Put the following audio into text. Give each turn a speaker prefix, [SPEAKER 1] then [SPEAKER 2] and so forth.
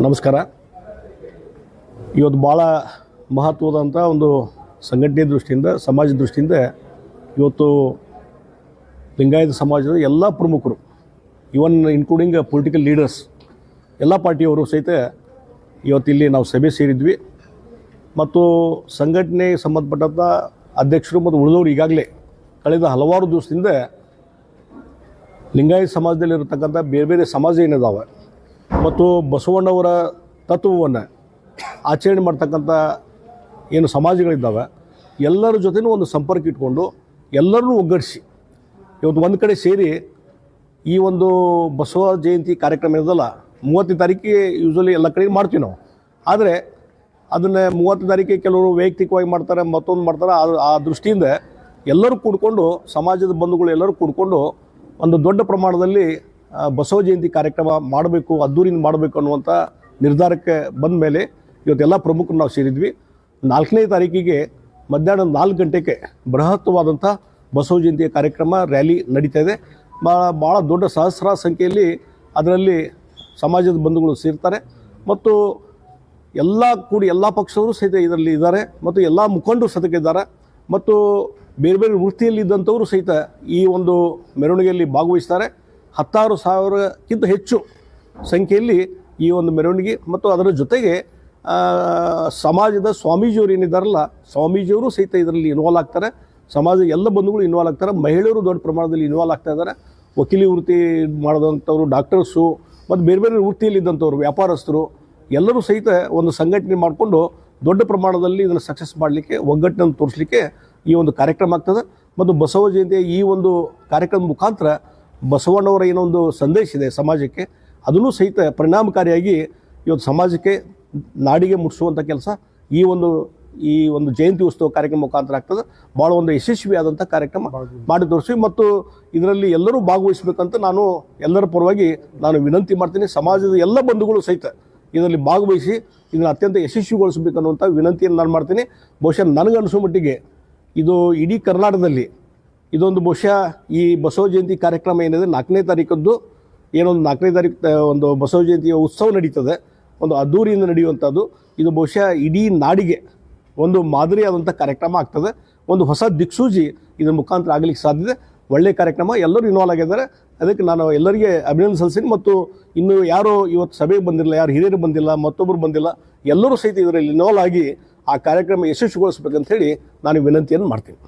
[SPEAKER 1] ನಮಸ್ಕಾರ. ಇವತ್ತು ಭಾಳ ಮಹತ್ವದಂಥ ಒಂದು ಸಂಘಟನೆ ದೃಷ್ಟಿಯಿಂದ, ಸಮಾಜ ದೃಷ್ಟಿಯಿಂದ ಇವತ್ತು ಲಿಂಗಾಯತ ಸಮಾಜದ ಎಲ್ಲ ಪ್ರಮುಖರು ಇವನ್ ಇನ್ಕ್ಲೂಡಿಂಗ್ ಪೊಲಿಟಿಕಲ್ ಲೀಡರ್ಸ್ ಎಲ್ಲ ಪಾರ್ಟಿಯವರು ಸಹಿತ ಇವತ್ತು ಇಲ್ಲಿ ನಾವು ಸಭೆ ಸೇರಿದ್ವಿ. ಮತ್ತು ಸಂಘಟನೆಗೆ ಸಂಬಂಧಪಟ್ಟಂಥ ಅಧ್ಯಕ್ಷರು ಮತ್ತು ಉಳಿದವರು ಈಗಾಗಲೇ ಕಳೆದ ಹಲವಾರು ದಿವಸದಿಂದ ಲಿಂಗಾಯತ ಸಮಾಜದಲ್ಲಿರತಕ್ಕಂಥ ಬೇರೆ ಬೇರೆ ಸಮಾಜ ಏನಿದಾವೆ ಮತ್ತು ಬಸವಣ್ಣವರ ತತ್ವವನ್ನು ಆಚರಣೆ ಮಾಡ್ತಕ್ಕಂಥ ಏನು ಸಮಾಜಗಳಿದ್ದಾವೆ, ಎಲ್ಲರ ಜೊತೆನೂ ಒಂದು ಸಂಪರ್ಕ ಇಟ್ಕೊಂಡು ಎಲ್ಲರನ್ನೂ ಒಗ್ಗಡಿಸಿ ಇವತ್ತು ಒಂದು ಕಡೆ ಸೇರಿ ಈ ಒಂದು ಬಸವ ಜಯಂತಿ ಕಾರ್ಯಕ್ರಮ ಇರೋದಲ್ಲ, ಮೂವತ್ತನೇ ತಾರೀಕಿಗೆ ಯೂಶ್ವಲಿ ಎಲ್ಲ ಕಡೆ ಮಾಡ್ತೀವಿ ನಾವು. ಆದರೆ ಅದನ್ನು ಮೂವತ್ತನೇ ತಾರೀಕಿಗೆ ಕೆಲವರು ವೈಯಕ್ತಿಕವಾಗಿ ಮಾಡ್ತಾರೆ, ಮತ್ತೊಂದು ಮಾಡ್ತಾರೆ, ಆ ಆ ದೃಷ್ಟಿಯಿಂದ ಎಲ್ಲರೂ ಕೂಡ್ಕೊಂಡು, ಸಮಾಜದ ಬಂಧುಗಳು ಎಲ್ಲರೂ ಕೂಡ್ಕೊಂಡು ಒಂದು ದೊಡ್ಡ ಪ್ರಮಾಣದಲ್ಲಿ ಬಸವ ಜಯಂತಿ ಕಾರ್ಯಕ್ರಮ ಮಾಡಬೇಕು ಅದ್ದೂರಿಂದ ಮಾಡಬೇಕು ಅನ್ನುವಂಥ ನಿರ್ಧಾರಕ್ಕೆ ಬಂದ ಮೇಲೆ ಇವತ್ತೆಲ್ಲ ಪ್ರಮುಖರು ನಾವು ಸೇರಿದ್ವಿ. ನಾಲ್ಕನೇ ತಾರೀಕಿಗೆ ಮಧ್ಯಾಹ್ನ ನಾಲ್ಕು ಗಂಟೆಗೆ ಬೃಹತ್ವಾದಂಥ ಬಸವ ಜಯಂತಿಯ ಕಾರ್ಯಕ್ರಮ, ರ್ಯಾಲಿ ನಡೀತಾ ಇದೆ. ಭಾಳ ಭಾಳ ದೊಡ್ಡ ಸಹಸ್ರ ಸಂಖ್ಯೆಯಲ್ಲಿ ಅದರಲ್ಲಿ ಸಮಾಜದ ಬಂಧುಗಳು ಸೇರ್ತಾರೆ ಮತ್ತು ಎಲ್ಲ ಕೂಡಿ ಎಲ್ಲ ಪಕ್ಷದವರು ಸಹಿತ ಇದರಲ್ಲಿ ಇದ್ದಾರೆ ಮತ್ತು ಎಲ್ಲ ಮುಖಂಡರು ಸಹಿತ ಇದ್ದಾರೆ ಮತ್ತು ಬೇರೆ ಬೇರೆ ವೃತ್ತಿಯಲ್ಲಿ ಇದ್ದಂಥವರು ಸಹಿತ ಈ ಒಂದು ಮೆರವಣಿಗೆಯಲ್ಲಿ ಭಾಗವಹಿಸ್ತಾರೆ. ಹತ್ತಾರು ಸಾವಿರಕ್ಕಿಂತ ಹೆಚ್ಚು ಸಂಖ್ಯೆಯಲ್ಲಿ ಈ ಒಂದು ಮೆರವಣಿಗೆ ಮತ್ತು ಅದರ ಜೊತೆಗೆ ಸಮಾಜದ ಸ್ವಾಮೀಜಿಯವರು ಏನಿದ್ದಾರಲ್ಲ ಸ್ವಾಮೀಜಿಯವರು ಸಹಿತ ಇದರಲ್ಲಿ ಇನ್ವಾಲ್ವ್ ಆಗ್ತಾರೆ. ಸಮಾಜದ ಎಲ್ಲ ಬಂಧುಗಳು ಇನ್ವಾಲ್ವ್ ಆಗ್ತಾರೆ. ಮಹಿಳೆಯರು ದೊಡ್ಡ ಪ್ರಮಾಣದಲ್ಲಿ ಇನ್ವಾಲ್ವ್ ಆಗ್ತಾ ಇದ್ದಾರೆ. ವಕೀಲಿ ವೃತ್ತಿ ಮಾಡಿದಂಥವ್ರು ಡಾಕ್ಟರ್ಸು ಮತ್ತು ಬೇರೆ ಬೇರೆ ವೃತ್ತಿಯಲ್ಲಿದ್ದಂಥವ್ರು, ವ್ಯಾಪಾರಸ್ಥರು, ಎಲ್ಲರೂ ಸಹಿತ ಒಂದು ಸಂಘಟನೆ ಮಾಡಿಕೊಂಡು ದೊಡ್ಡ ಪ್ರಮಾಣದಲ್ಲಿ ಇದನ್ನು ಸಕ್ಸಸ್ ಮಾಡಲಿಕ್ಕೆ, ಒಗ್ಗಟ್ಟನ್ನು ತೋರಿಸಲಿಕ್ಕೆ ಈ ಒಂದು ಕಾರ್ಯಕ್ರಮ ಆಗ್ತದೆ. ಮತ್ತು ಬಸವ ಜಯಂತಿಯ ಈ ಒಂದು ಕಾರ್ಯಕ್ರಮದ ಮುಖಾಂತರ ಬಸವಣ್ಣವರ ಏನೊಂದು ಸಂದೇಶ ಇದೆ ಸಮಾಜಕ್ಕೆ, ಅದನ್ನು ಸಹಿತ ಪರಿಣಾಮಕಾರಿಯಾಗಿ ಇವತ್ತು ಸಮಾಜಕ್ಕೆ ನಾಡಿಗೆ ಮುಟ್ಟಿಸುವಂಥ ಕೆಲಸ ಈ ಒಂದು ಈ ಒಂದು ಜಯಂತಿ ಉತ್ಸವ ಕಾರ್ಯಕ್ರಮ ಮುಖಾಂತರ ಆಗ್ತದೆ. ಭಾಳ ಒಂದು ಯಶಸ್ವಿಯಾದಂಥ ಕಾರ್ಯಕ್ರಮ ಮಾಡಿ ತೋರಿಸಿ ಮತ್ತು ಇದರಲ್ಲಿ ಎಲ್ಲರೂ ಭಾಗವಹಿಸಬೇಕಂತ ನಾನು ಎಲ್ಲರ ಪರವಾಗಿ ನಾನು ವಿನಂತಿ ಮಾಡ್ತೀನಿ. ಸಮಾಜದ ಎಲ್ಲ ಬಂಧುಗಳು ಸಹಿತ ಇದರಲ್ಲಿ ಭಾಗವಹಿಸಿ ಇದನ್ನು ಅತ್ಯಂತ ಯಶಸ್ವಿಗೊಳಿಸಬೇಕನ್ನುವಂಥ ವಿನಂತಿಯನ್ನು ನಾನು ಮಾಡ್ತೀನಿ. ಬಹುಶಃ ನನಗನ್ನಿಸೋ ಮಟ್ಟಿಗೆ ಇದು ಇಡೀ ಕರ್ನಾಟಕದಲ್ಲಿ ಇದೊಂದು ಬಹುಶಃ ಈ ಬಸವ ಜಯಂತಿ ಕಾರ್ಯಕ್ರಮ ಏನಿದೆ, ನಾಲ್ಕನೇ ತಾರೀಕದ್ದು ಏನೊಂದು ನಾಲ್ಕನೇ ತಾರೀಕು ಒಂದು ಬಸವ ಜಯಂತಿಯ ಉತ್ಸವ ನಡೀತದೆ. ಒಂದು ಅದ್ದೂರಿಯಿಂದ ನಡೆಯುವಂಥದ್ದು. ಇದು ಬಹುಶಃ ಇಡೀ ನಾಡಿಗೆ ಒಂದು ಮಾದರಿಯಾದಂಥ ಕಾರ್ಯಕ್ರಮ ಆಗ್ತದೆ. ಒಂದು ಹೊಸ ದಿಕ್ಸೂಚಿ ಇದರ ಮುಖಾಂತರ ಆಗಲಿಕ್ಕೆ ಸಾಧ್ಯತೆ ಒಳ್ಳೆಯ ಕಾರ್ಯಕ್ರಮ. ಎಲ್ಲರೂ ಇನ್ವಾಲ್ವ್ ಆಗಿದ್ದಾರೆ. ಅದಕ್ಕೆ ನಾನು ಎಲ್ಲರಿಗೆ ಅಭಿನಂದನೆ ಸಲ್ಲಿಸ್ತೀನಿ. ಮತ್ತು ಇನ್ನು ಯಾರು ಇವತ್ತು ಸಭೆಗೆ ಬಂದಿಲ್ಲ, ಯಾರು ಹಿರಿಯರು ಬಂದಿಲ್ಲ, ಮತ್ತೊಬ್ಬರು ಬಂದಿಲ್ಲ, ಎಲ್ಲರೂ ಸಹಿತ ಇದರಲ್ಲಿ ಇನ್ವಾಲ್ವ್ ಆಗಿ ಆ ಕಾರ್ಯಕ್ರಮ ಯಶಸ್ವಿಗೊಳಿಸ್ಬೇಕಂತ ಹೇಳಿ ನಾನು ವಿನಂತಿಯನ್ನು ಮಾಡ್ತೀನಿ.